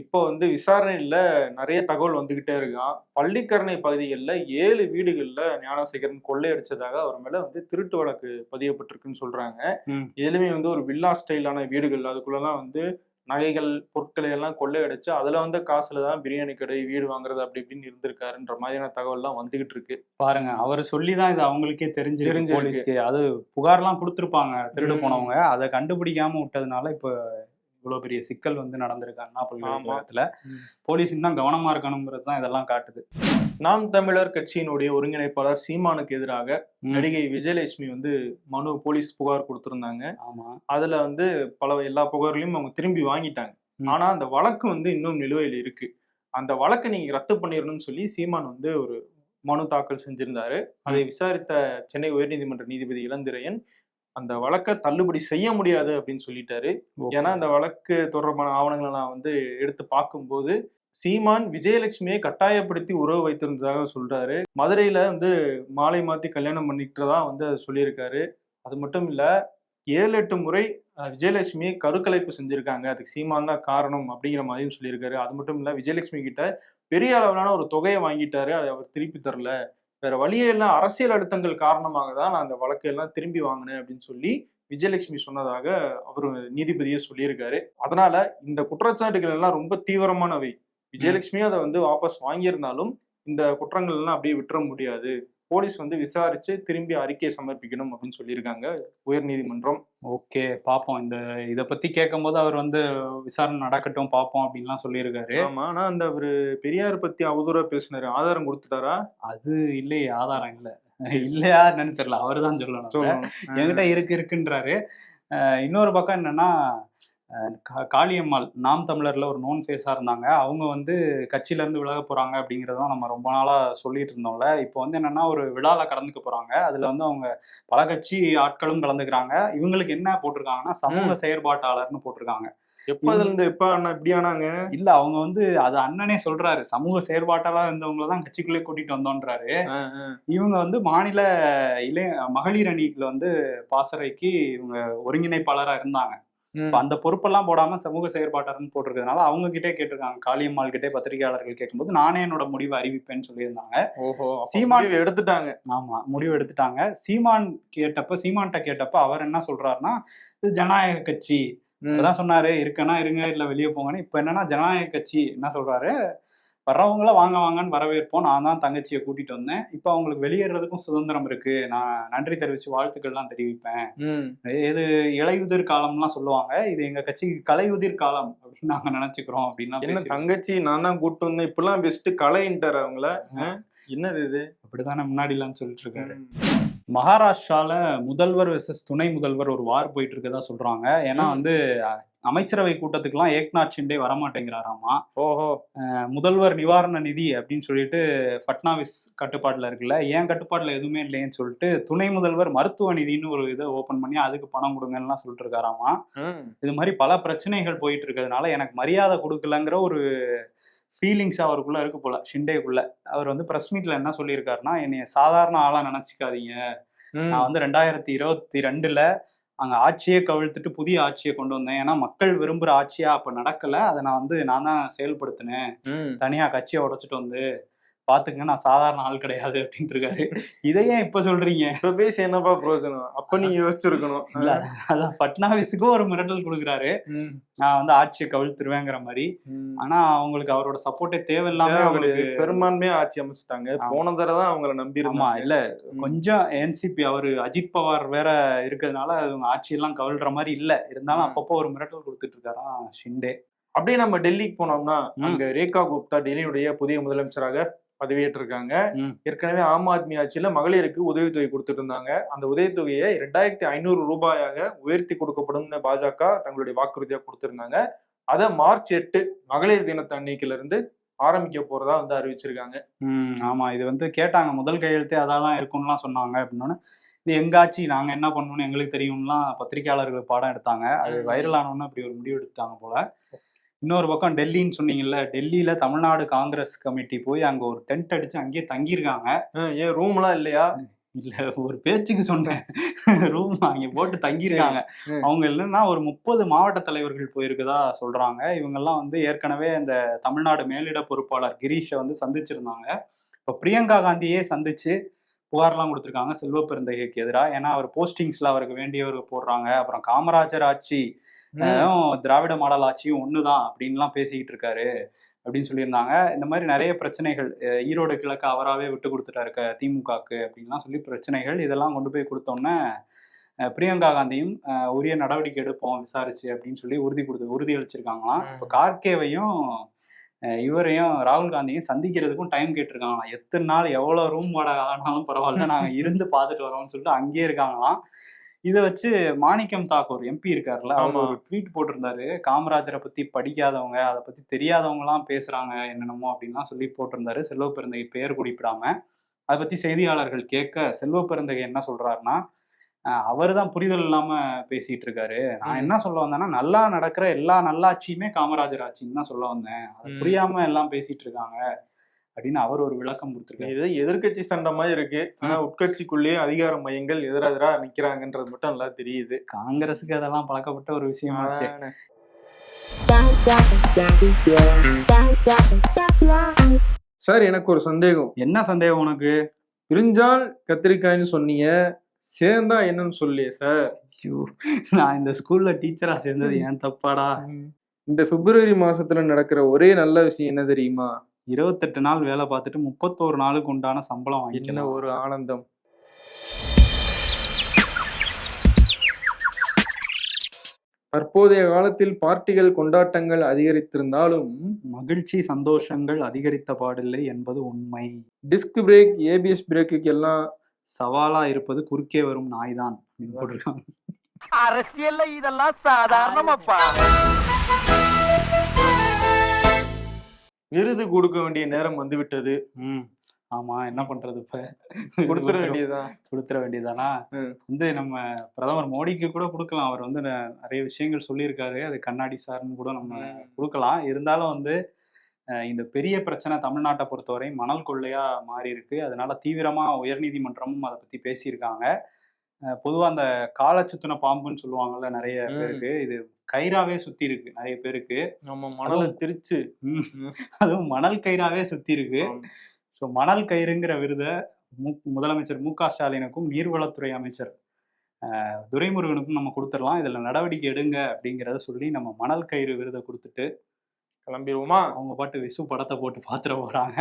இப்போ வந்து விசாரணையில நிறைய தகவல் வந்துகிட்டே இருக்கான் பள்ளிக்கரணை பகுதிகளில் ஏழு வீடுகள்ல ஞானசேகரன் கொள்ளையடிச்சதாக அவர் மேல வந்து திருட்டு வழக்கு பதியப்பட்டிருக்குன்னு சொல்றாங்க. ம். எதுவுமே வந்து ஒரு வில்லா ஸ்டைலான வீடுகள். அதுக்குள்ளலாம் வந்து நகைகள் பொருட்களை எல்லாம் கொள்ளையடிச்சு அதுல வந்து காசுல தான் பிரியாணி கடை வீடு வாங்குறது அப்படி இப்படின்னு இருந்திருக்காருன்ற மாதிரியான தகவல்லாம் வந்துகிட்டு இருக்கு பாருங்க அவர் சொல்லிதான் இது அவங்களுக்கே தெரிஞ்சு தெரிஞ்சிருக்கு. போலீஸ்க்கு அது புகார்லாம் கொடுத்துருப்பாங்க திருடு. போனவங்க அதை கண்டுபிடிக்காம விட்டதுனால இப்போ இவ்வளவு பெரிய சிக்கல் வந்து நடந்திருக்கு அண்ணா பல்கலைக்கழகத்துல ம். போலீஸ் இன்னும் கவனமா இருக்கணுங்கிறது தான் இதெல்லாம் காட்டுது. நாம் தமிழர் கட்சியினுடைய ஒருங்கிணைப்பாளர் சீமானுக்கு எதிராக. நடிகை விஜயலட்சுமி வந்து மனு போலீஸ் புகார் கொடுத்திருந்தாங்க. ஆமா. அதுல வந்து பல எல்லா புகார்களையும் அவங்க திரும்பி வாங்கிட்டாங்க. ஆனா அந்த வழக்கு வந்து இன்னும் நிலுவையில் இருக்கு. அந்த வழக்கை நீங்க ரத்து பண்ணிடணும்னு சொல்லி சீமான் வந்து ஒரு மனு தாக்கல் செஞ்சிருந்தாரு. அதை விசாரித்த சென்னை உயர்நீதிமன்ற நீதிபதி இளந்திரையன் அந்த வழக்கை தள்ளுபடி செய்ய முடியாது அப்படின்னு சொல்லிட்டாரு. ஏன்னா அந்த வழக்கு தொடர்பான ஆவணங்களை நான் வந்து எடுத்து பார்க்கும்போது சீமான் விஜயலட்சுமியை கட்டாயப்படுத்தி உறவு வைத்திருந்ததாக சொல்றாரு. மதுரையில வந்து மாலை மாத்தி கல்யாணம் பண்ணிக்கிட்டதா வந்து அது சொல்லியிருக்காரு. அது மட்டும் இல்ல ஏழு எட்டு முறை அஹ், விஜயலட்சுமியை கருக்கலைப்பு செஞ்சிருக்காங்க. அதுக்கு சீமான் தான் காரணம் அப்படிங்கிற மாதிரியும் சொல்லியிருக்காரு. அது மட்டும் இல்ல விஜயலட்சுமி கிட்ட பெரிய அளவிலான ஒரு தொகையை வாங்கிட்டாரு. அதை அவர் திருப்பி தரல. வேற வழியே எல்லாம் அரசியல் அழுத்தங்கள் காரணமாக தான் நான் அந்த வழக்கையெல்லாம் திரும்பி வாங்கினேன் அப்படின்னு சொல்லி விஜயலட்சுமி சொன்னதாக அவர் நீதிபதியே சொல்லியிருக்காரு. அதனால இந்த குற்றச்சாட்டுகள் எல்லாம் ரொம்ப தீவிரமானவை. விஜயலட்சுமி அதை வந்து வாபஸ் வாங்கியிருந்தாலும் இந்த குற்றங்கள் எல்லாம் அப்படியே விட்டுற முடியாது. போலீஸ் வந்து விசாரிச்சு திரும்பி அறிக்கையை சமர்ப்பிக்கணும் அப்படின்னு சொல்லியிருக்காங்க. உயர்நீதிமன்றம் ஓகே பாப்போம். இந்த இத பத்தி கேட்கும்போது அவர் வந்து விசாரணை நடக்கட்டும் பாப்போம் அப்படின்லாம் சொல்லியிருக்காரு. ஆமா ஆனா அந்த ஒரு பெரியார் பத்தி அவதூறா பேசினாரு. ஆதாரம் கொடுத்துட்டாரா? அது இல்லையே ஆதாரம் இல்ல. இல்லையா என்னன்னு தெரியல. அவரு தான் சொல்லணும். என்கிட்ட இருக்கு இருக்குன்றாரு. இன்னொரு பக்கம் என்னன்னா காளியம்மாள் நாம் தமிழர்ல ஒரு நோன் ஃபேஸா இருந்தாங்க. அவங்க வந்து கட்சியில இருந்து விலக போறாங்க அப்படிங்கறதும் நம்ம ரொம்ப நாளா சொல்லிட்டு இருந்தோம்ல. இப்போ வந்து என்னன்னா ஒரு விழால கலந்துக்க போறாங்க. அதுல வந்து அவங்க பல கட்சி ஆட்களும் கலந்துக்கிறாங்க. இவங்களுக்கு என்ன போட்டிருக்காங்கன்னா சமூக செயற்பாட்டாளர்னு போட்டிருக்காங்க. எப்ப அதுல இருந்து எப்ப அண்ணா இப்படி ஆனாங்க? இல்ல அவங்க வந்து அது அண்ணனே சொல்றாரு. சமூக செயற்பாட்டாளர் இருந்தவங்கள தான் கட்சிக்குள்ளே கூட்டிட்டு வந்தோன்றாரு. இவங்க வந்து மாநில இளைய மகளிர் அணிக்குல வந்து பாசறைக்கு இவங்க ஒருங்கிணைப்பாளரா இருந்தாங்க. அந்த பொறுப்பெல்லாம் போடாம சமூக செயற்பாட்டாளர்னு போட்டிருக்கிறதுனால அவங்க கிட்டே கேட்டிருக்காங்க. காளியம்மாள் கிட்டே பத்திரிகையாளர்கள் கேட்கும்போது நானே என்னோட முடிவை அறிவிப்பேன்னு சொல்லியிருந்தாங்க. ஓஹோ சீமான் எடுத்துட்டாங்க. ஆமா முடிவு எடுத்துட்டாங்க. சீமான் கேட்டப்ப சீமான்கிட்ட கேட்டப்ப அவர் என்ன சொல்றாருன்னா இது ஜனநாயக கட்சி. அதான் சொன்னாரு இருக்கனா இருங்க இல்ல வெளியே போங்கன்னு. இப்ப என்னன்னா ஜனநாயக கட்சி என்ன சொல்றாரு? வர்றவங்கள வாங்க வாங்கன்னு வரவேற்போம். நான் தான் தங்கச்சியை கூட்டிட்டு வந்தேன். இப்போ அவங்களுக்கு வெளியேறதுக்கும் சுதந்திரம் இருக்கு. நான் நன்றி தெரிவிச்சு வாழ்த்துக்கள்லாம் தெரிவிப்பேன். இது இலையுதிர் காலம்லாம் சொல்லுவாங்க. இது எங்க கட்சிக்கு கலையுதிர் காலம் அப்படின்னு நாங்க நினைச்சுக்கிறோம் பேசி தங்கச்சி நான் தான் கூட்டு வந்தேன். இப்பெல்லாம் பெஸ்ட் கலைன்ட்டார் அவங்கள? என்னது இது? அப்படித்தானே முன்னாடிலாம் சொல்லிட்டு இருக்காரு. மகாராஷ்டிரால முதல்வர் வெர்சஸ் துணை முதல்வர் ஒரு வார் போயிட்டு இருக்கதா சொல்றாங்க. ஏன்னா. வந்து அமைச்சரவை கூட்டத்துக்குலாம் ஏக்நாத் ஷிண்டே வரமாட்டேங்கிறாராமா? ஓஹோ. முதல்வர் நிவாரண நிதி அப்படின்னு சொல்லிட்டு ஃபட்னாவிஸ் கட்டுப்பாட்டுல இருக்குல்ல ஏன் கட்டுப்பாட்டுல எதுவுமே இல்லைன்னு சொல்லிட்டு துணை முதல்வர் மருத்துவ நிதின்னு ஒரு இதை ஓபன் பண்ணி அதுக்கு பணம் கொடுங்கலாம் சொல்லிட்டு இருக்காராமா. இது மாதிரி பல பிரச்சனைகள் போயிட்டு இருக்கிறதுனால எனக்கு மரியாதை கொடுக்கலங்கிற ஒரு ஃபீலிங்ஸ் அவருக்குள்ள இருக்கு போல ஷிண்டேக்குள்ள. அவர் வந்து பிரஸ் மீட்ல என்ன சொல்லியிருக்காருன்னா என்னைய சாதாரண ஆளா நினைச்சுக்காதீங்க. நான் வந்து ரெண்டாயிரத்தி இருபத்தி ரெண்டுல அங்க ஆட்சியை கவிழ்த்துட்டு புதிய ஆட்சியை கொண்டு வந்தேன். ஏன்னா மக்கள் விரும்புற ஆட்சியா அப்ப நடக்கல. அதை நான் வந்து நான் தான் செயல்படுத்தினேன். ம். தனியா கட்சியை உடைச்சிட்டு வந்து பாத்துங்க நான் சாதாரண ஆள் கிடையாது அப்படின்ட்டு இருக்காரு இதை ஏன் இப்ப சொல்றீங்க இப்ப பேசி என்னப்பா பிரயோஜனம் அப்ப நீங்க யோசிச்சிருக்கணும் இல்ல அதான் பட்னாவிஸுக்கும் ஒரு மிரட்டல் கொடுக்குறாரு. நான் வந்து ஆட்சியை கவிழ்த்துருவேங்கிற மாதிரி. ஆனா அவங்களுக்கு அவரோட சப்போர்ட்டே தேவையில்லாம தேவை அவங்களுக்கு. பெரும்பான்மையா ஆட்சி அமைச்சிட்டாங்க. போன தடவை தான் அவங்கள நம்பி ஆமா இருந்தாங்க இல்ல. கொஞ்சம் என்சிபி அவரு அஜித் பவார் வேற இருக்கிறதுனால அவங்க ஆட்சியெல்லாம் கவிழ்ற மாதிரி இல்ல இருந்தாலும். அப்பப்போ ஒரு மிரட்டல் கொடுத்துட்டு இருக்காராம் ஷிண்டே அப்படியே நம்ம டெல்லிக்கு போனோம்னா. அங்க ரேகா குப்தா டெல்லியுடைய புதிய முதலமைச்சராக பதவியேற்றிருக்காங்க. ஏற்கனவே ஆம் ஆத்மி ஆட்சியில மகளிருக்கு உதவித்தொகை கொடுத்துட்டு இருந்தாங்க அந்த உதவித்தொகையை ரெண்டாயிரத்தி ஐநூறு ரூபாயாக உயர்த்தி கொடுக்கப்படும்னு பாஜக தங்களுடைய வாக்குறுதியா கொடுத்திருந்தாங்க. அதை மார்ச் எட்டு மகளிர் தினத்து அன்னைக்குல இருந்து ஆரம்பிக்க போறதா வந்து அறிவிச்சிருக்காங்க. ம் ஆமா. இது வந்து கேட்டாங்க. முதல் கையெழுத்தே அதான் தான் இருக்கும்லாம் சொன்னாங்க அப்படின்னோடனே இது எங்க ஆட்சி? நாங்க என்ன பண்ணணும்னு எங்களுக்கு தெரியும்லாம் பத்திரிக்கையாளர்கள் பாடம் எடுத்தாங்க. அது. வைரல் ஆனோன்னு அப்படி ஒரு முடிவு எடுத்தாங்க போல. இன்னொரு பக்கம் டெல்லின்னு சொன்னீங்கல்ல டெல்லியில தமிழ்நாடு காங்கிரஸ் கமிட்டி போய் அங்க ஒரு டென்ட் அடிச்சு அங்கேயே தங்கியிருக்காங்க. ஏன் ரூம் எல்லாம் இல்லையா? இல்ல ஒரு பேச்சுக்கு சொன்னேன். ரூம் அங்க போட்டு தங்கியிருக்காங்க. அவங்க என்னன்னா ஒரு முப்பது மாவட்ட தலைவர்கள் போயிருக்கதா சொல்றாங்க. இவங்கெல்லாம் வந்து ஏற்கனவே இந்த தமிழ்நாடு மேலிட பொறுப்பாளர் கிரீஷை வந்து சந்திச்சிருந்தாங்க. இப்ப பிரியங்கா காந்தியே சந்திச்சு புகார்லாம் கொடுத்துருக்காங்க செல்வ பெருந்தகைக்கு எதிராக ஏன்னா அவர் போஸ்டிங்ஸ்ல அவருக்கு வேண்டியவர் போடுறாங்க. அப்புறம் காமராஜர் ஆட்சி திராவிட மாடல் ஆட்சியும் ஒண்ணுதான் அப்படின்லாம் பேசிக்கிட்டு இருக்காரு அப்படின்னு சொல்லியிருந்தாங்க. இந்த மாதிரி நிறைய பிரச்சனைகள் ஈரோடு கிழக்கு அவராகவே விட்டு கொடுத்துட்டாரு க- திமுகக்கு அப்படின்லாம் சொல்லி பிரச்சனைகள் இதெல்லாம் கொண்டு போய் கொடுத்தோன்னே பிரியங்கா காந்தியும் உரிய நடவடிக்கை எடுப்போம் விசாரிச்சு அப்படின்னு சொல்லி உறுதி கொடுத்து உறுதி அளிச்சிருக்காங்களாம். இப்போ கார்கேவையும் அஹ் இவரையும் ராகுல் காந்தியும் சந்திக்கிறதுக்கும் டைம் கேட்டிருக்காங்களாம். எத்தனை நாள் எவ்வளோ ரூம் வாடகை ஆனாலும் பரவாயில்ல நாங்கள் இருந்து பார்த்துட்டு வரோம்னு சொல்லிட்டு அங்கேயே இருக்காங்களாம். இதை வச்சு மாணிக்கம் தாக்கூர் எம்பி இருக்காருல்ல அவர் ஆமா. ஒரு ட்வீட் போட்டிருந்தாரு காமராஜரை பத்தி படிக்காதவங்க அதை பத்தி தெரியாதவங்கலாம் பேசுறாங்க என்னென்னமோ அப்படின்லாம் சொல்லி போட்டிருந்தாரு செல்வ பெருந்தகை பெயர் குறிப்பிடாம அதை பத்தி செய்தியாளர்கள் கேட்க செல்வ பெருந்தகை என்ன சொல்றாருன்னா அவர் தான் புரிதல் இல்லாம பேசிட்டு இருக்காரு நான். என்ன சொல்ல வந்தேன்னா நல்லா நடக்கிற எல்லா நல்லாட்சியுமே காமராஜர் ஆட்சின்னு தான் சொல்ல வந்தேன் அதை. புரியாம எல்லாம் பேசிட்டு இருக்காங்க அப்படின்னு அவர் ஒரு விளக்கம் கொடுத்திருக்காரு. இது எதிர்க்கட்சி சண்டை மாதிரி இருக்கு. ஆனா உட்கட்சிக்குள்ளேயே அதிகார மையங்கள் எதிரெதிரா நிக்கிறாங்கன்றது மட்டும் நல்லா தெரியுது. காங்கிரஸுக்கு அதெல்லாம் பழக்கப்பட்ட ஒரு விஷயமாச்சு சார் எனக்கு ஒரு சந்தேகம். என்ன சந்தேகம் உனக்கு? பிரிஞ்சால் கத்திரிக்காய்னு சொன்னீங்க சேர்ந்தா என்னன்னு சொல்லியே சார்? ஐயோ நான் இந்த ஸ்கூல்ல டீச்சரா சேர்ந்தது ஏன் தப்பாடா? இந்த பிப்ரவரி மாசத்துல நடக்கிற ஒரே நல்ல விஷயம் என்ன தெரியுமா? இருபத்தெட்டு நாள் வேலை பார்த்துட்டு முப்பத்தோரு நாளுக்கு உண்டான சம்பளம் வாங்கிக்கலாம் ஒரு ஆனந்தம். தற்போதைய காலத்தில் பார்ட்டிகள் கொண்டாட்டங்கள் அதிகரித்திருந்தாலும் மகிழ்ச்சி சந்தோஷங்கள் அதிகரித்த பாடில்லை என்பது உண்மை. டிஸ்க் பிரேக் ஏபிஎஸ் பிரேக்குக்கு எல்லாம் சவாலா இருப்பது குறுக்கே வரும் நாய்தான் அப்படின்னு போட்டிருக்காங்க. அரசியல்ல இதெல்லாம் சாதாரணமாப்பா. விருது கொடுக்க வேண்டிய நேரம் வந்துவிட்டது. ம். ஆமா என்ன பண்றது இப்ப? கொடுத்துட வேண்டியதுதான் கொடுத்துட வேண்டியதானா. வந்து நம்ம பிரதமர் மோடிக்கு கூட கொடுக்கலாம். அவர் வந்து நிறைய விஷயங்கள் சொல்லியிருக்காரு. அது கண்ணாடி சார்னு கூட நம்ம கொடுக்கலாம். இருந்தாலும் வந்து இந்த பெரிய பிரச்சனை தமிழ்நாட்டை பொறுத்தவரை மணல் கொள்ளையா மாறி இருக்கு அதனால தீவிரமா உயர்நீதிமன்றமும் அதை பத்தி பேசியிருக்காங்க. பொதுவா அந்த காலை சுத்தின பாம்புன்னு சொல்லுவாங்கல்ல நிறைய. பேருக்கு. இது கயிறாவே சுத்தி இருக்கு நிறைய பேருக்கு. நம்ம மணலை. திரிச்சு. அதுவும் மணல் கயிறாவே சுத்தி இருக்கு. ஸோ மணல் கயிறுங்கிற விருதை மு முதலமைச்சர் மு க. ஸ்டாலினுக்கும் நீர்வளத்துறை அமைச்சர் துரைமுருகனுக்கும் நம்ம கொடுத்துடலாம். இதில் நடவடிக்கை எடுங்க அப்படிங்கிறத சொல்லி நம்ம மணல் கயிறு விருதை கொடுத்துட்டு கிளம்பிடுவோமா அவங்க பாட்டு விசு படத்தை போட்டு பார்த்துட போகிறாங்க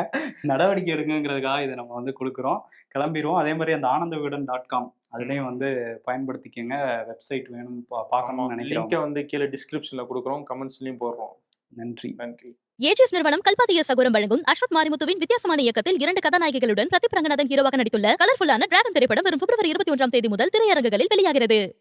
நடவடிக்கை எடுங்கங்கிறதுக்காக இதை நம்ம வந்து கொடுக்குறோம். கிளம்பிடுவோம் அதே மாதிரி அந்த ஆனந்த விகடன் டாட் காம் அதுலேயும் வந்து பயன்படுத்திக்கங்க. வெப்சைட் வேணும் பார்க்கணும்னு நினைக்கிறோம் லிங்கை வந்து கீழே டிஸ்கிரிப்ஷன்ல கொடுக்குறோம். கமெண்ட்ஸ்லயும் போடுறோம். நன்றி. நன்றி. ஏஜிஎஸ் நிறுவனம் கல்பாத்திய சகுரம் வழங்கும் அஸ்வத் மாரிமுத்துவின் வித்தியாசமான இயக்கத்தில் இரண்டு கதாநாயகிகளுடன் பிரதீப் ரங்கநாதன் ஹீரோவாக நடித்துள்ள கலர்ஃபுல்லான டிராகன் திரைப்படம் வரும் பிப்ரவரி இருபத்தி ஒன்றாம் தேதி முதல் திரையரங்குகளில் வெளியாகிறது.